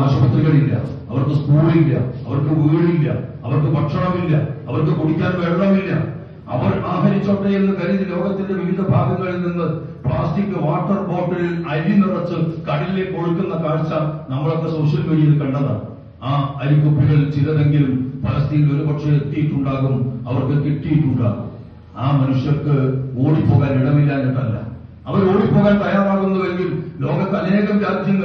ആശുപത്രികളില്ല അവർക്ക് സ്കൂളില്ല അവർക്ക് വീടില്ല അവർക്ക് ഭക്ഷണമില്ല അവർക്ക് കുടിക്കാൻ വെള്ളമില്ല. അവർ ആഹരിച്ചോട്ടെ എന്ന് കരുതി ലോകത്തിന്റെ വിവിധ ഭാഗങ്ങളിൽ നിന്ന് പ്ലാസ്റ്റിക് വാട്ടർ ബോട്ടിലിൽ അരി നിറച്ച് കടലിലേക്ക് ഒഴുക്കുന്ന കാഴ്ച നമ്മളൊക്കെ സോഷ്യൽ മീഡിയയിൽ കണ്ടതാണ്. ആ അരിക്കുപ്പികൾ ചിലതെങ്കിലും ഫലസ്തീനിൽ ഒരുപക്ഷെ എത്തിയിട്ടുണ്ടാകും അവർക്ക് കിട്ടിയിട്ടുണ്ടാകും. ആ മനുഷ്യർക്ക് ഓടിപ്പോകാൻ ഇടമില്ലാഞ്ഞിട്ടല്ല. അവർ ഓടിപ്പോകാൻ തയ്യാറാകുന്നുവെങ്കിൽ ലോകത്ത് അനേകം രാജ്യങ്ങൾ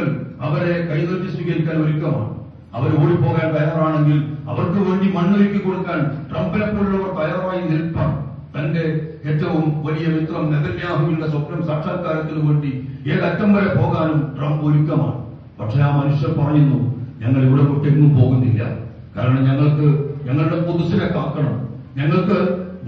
അവരെ കൈതൊറ്റി സ്വീകരിക്കാൻ ഒരുക്കമാണ്. അവർ ഓടിപ്പോകാൻ തയ്യാറാണെങ്കിൽ അവർക്ക് വേണ്ടി മണ്ണൊരുക്കി കൊടുക്കാൻ ട്രംപിനെ പോലുള്ളവർ തയ്യാറായി നിൽപ്പാണ് തന്റെ ഏറ്റവും വലിയ മിത്രം നെതന്യാഹുവിന്റെ സ്വപ്നം സാക്ഷാത്കാരത്തിന് വേണ്ടി ഏതറ്റം വരെ പോകാനും ട്രംപ് ഒരുക്കമാണ്. പക്ഷെ ആ മനുഷ്യർ പറയുന്നു ഞങ്ങൾ ഇവിടെ വിട്ടെങ്ങും പോകുന്നില്ല. കാരണം ഞങ്ങൾക്ക് ഞങ്ങളുടെ പുതുസിനെ കാക്കണം. ഞങ്ങൾക്ക്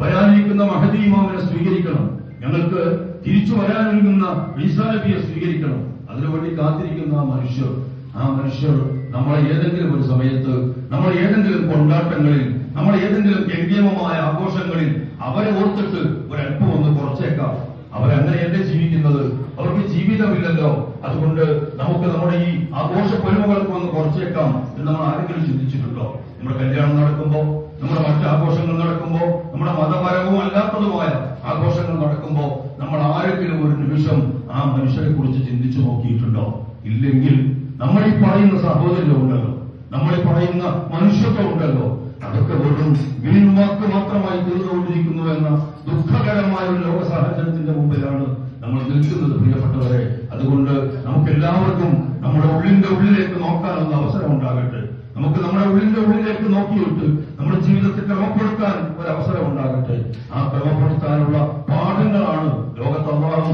വരാനിരിക്കുന്ന മഹദി ഇമാമിനെ സ്വീകരിക്കണം. ഞങ്ങൾക്ക് തിരിച്ചു വരാനൊരുങ്ങുന്ന മീസാലബിയെ സ്വീകരിക്കണം. അതിനുവേണ്ടി കാത്തിരിക്കുന്ന ആ മനുഷ്യർ ആ മനുഷ്യർ നമ്മളെ ഏതെങ്കിലും ഒരു സമയത്ത് നമ്മൾ ഏതെങ്കിലും കൊണ്ടാട്ടങ്ങളിൽ നമ്മൾ ഏതെങ്കിലും ഗംഭീരമായ ആഘോഷങ്ങളിൽ അവരെ ഓർത്തിട്ട് ഒരല്പം ഒന്ന് കുറച്ചേക്കാം. അവരങ്ങനെയല്ലേ ജീവിക്കുന്നത്? അവർക്ക് ജീവിതമില്ലല്ലോ. അതുകൊണ്ട് നമുക്ക് നമ്മുടെ ഈ ആഘോഷ പെരുമകൾക്ക് ഒന്ന് കുറച്ചേക്കാം എന്ന് നമ്മൾ ആരെങ്കിലും ചിന്തിച്ചിട്ടുണ്ടോ? നമ്മുടെ കല്യാണം നടക്കുമ്പോ ആ മനുഷ്യരെ കുറിച്ച് ചിന്തിച്ചു നോക്കിയിട്ടുണ്ടോ? ഇല്ലെങ്കിൽ നമ്മൾ ഈ പറയുന്ന സഹോദര്യം ഉണ്ടല്ലോ നമ്മൾ ഈ പറയുന്ന മനുഷ്യത്വം ഉണ്ടല്ലോ അതൊക്കെ വെറും വീൺവാക്ക് മാത്രമായി തീർന്നുകൊണ്ടിരിക്കുന്നു എന്ന ദുഃഖകരമായ ഒരു ലോക സാഹചര്യത്തിന്റെ മുമ്പിലാണ് നമ്മൾ നിൽക്കുന്നത് പ്രിയപ്പെട്ടവരെ. അതുകൊണ്ട് നമുക്ക് എല്ലാവർക്കും നമ്മുടെ ഉള്ളിന്റെ ഉള്ളിലേക്ക് നോക്കാനുള്ള അവസരം ഉണ്ടാകട്ടെ നമുക്ക് നമ്മുടെ ഉള്ളിന്റെ ഉള്ളിലേക്ക് നോക്കിയിട്ട് നമ്മുടെ ജീവിതത്തെ ക്രമപ്പെടുത്താൻ ഒരു അവസരം ഉണ്ടാകട്ടെ ആ ക്രമപ്പെടുത്താനുള്ള പാഠങ്ങളാണ് ലോകത്ത് അള്ളാഹു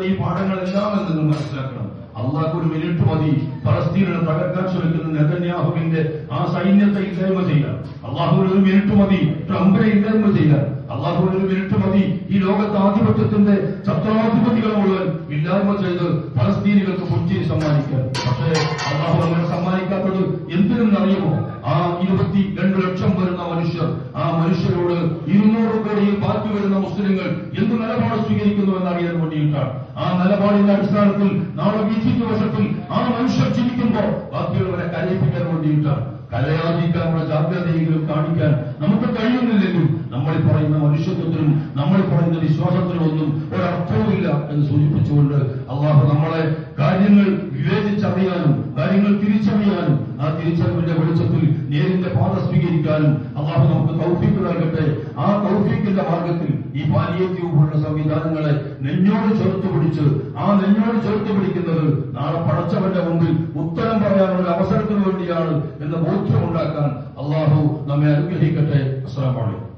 സൃഷ്ടിച്ചു വെക്കുന്ന ഈ പാഠങ്ങളെല്ലാം നിങ്ങൾ മനസ്സിലാക്കണം? അള്ളാഹ് ഒരു മിനിറ്റ് മതി. പലസ്തീനെ തകർക്കാൻ ശ്രമിക്കുന്ന നെതന്യാഹുവിന്റെ ആ സൈന്യത്തെ ഇല്ലായ്മ ചെയ്യാൻ അള്ളാഹുവിന് ഒരു മിനിറ്റ് മതി. ട്രംപിനെ ഇല്ലായ്മ ചെയ്യാൻ അള്ളാഹുവിന് ഒരു മിനിറ്റ് മതി. ഈ ലോകത്ത് ആധിപത്യത്തിന്റെ ചത്രാധിപതികൾ മുഴുവൻ ഇല്ലായ്മ ചെയ്ത് പലസ്തീനികൾക്ക് പുഞ്ചിരി സമ്മാനിക്കാൻ. പക്ഷേ അള്ളാഹു അങ്ങനെ സമ്മാനിക്കാത്തത് എന്തിനെന്നറിയുമോ? ആ ഇരുപത്തി രണ്ട് ലക്ഷം വരുന്ന മനുഷ്യർ ആ മനുഷ്യരോട് ഇരുന്നൂറ് വരുന്ന മുസ്ലിങ്ങൾ എന്ത് നിലപാട് സ്വീകരിക്കുന്നു എന്നറിയാൻ വേണ്ടിയിട്ടാണ്. ആ നിലപാടിന്റെ അടിസ്ഥാനത്തിൽ നാളെ ബിജെപി വശത്തിൽ ആ മനുഷ്യർ ചിരിക്കുമ്പോൾ ബാക്കിയുള്ളവരെ കരയിപ്പിക്കാൻ വേണ്ടിയിട്ടാണ്. കലയാതിക്കാനുള്ള ജാഗ്രതയെങ്കിലും കാണിക്കാൻ നമുക്ക് കഴിയുന്നില്ലെങ്കിൽ നമ്മൾ പറയുന്ന മനുഷ്യത്വത്തിനും നമ്മൾ പറയുന്ന വിശ്വാസത്തിനും ഒന്നും ഒരർത്ഥവുമില്ല എന്ന് സൂചിപ്പിച്ചുകൊണ്ട് അള്ളാഹു നമ്മളെ കാര്യങ്ങൾ വിവേചിച്ചറിയാനും കാര്യങ്ങൾ തിരിച്ചറിയാനും ആ തിരിച്ചറിവിന്റെ വെളിച്ചത്തിൽ നേരിന്റെ പാത സ്വീകരിക്കാനും അള്ളാഹു തൗഫീക്ക് നൽകട്ടെ. ആ തൗഫീക്കിന്റെ മാർഗത്തിൽ ഈ പാലിയേറ്റീവ് പോലുള്ള സംവിധാനങ്ങളെ നെഞ്ഞോട് ചേർത്ത് പിടിച്ച് ആ നെഞ്ഞോട് ചേർത്ത് പിടിക്കുന്നത് നാളെ പടച്ചവന്റെ മുമ്പിൽ ഉത്തരം പറയാനുള്ള അവസരത്തിന് വേണ്ടിയാണ് എന്ന ബോധ്യമുണ്ടാക്കാൻ അള്ളാഹു നമ്മെ അനുഗ്രഹിക്കട്ടെ. അസ്സലാമു അലൈക്കും.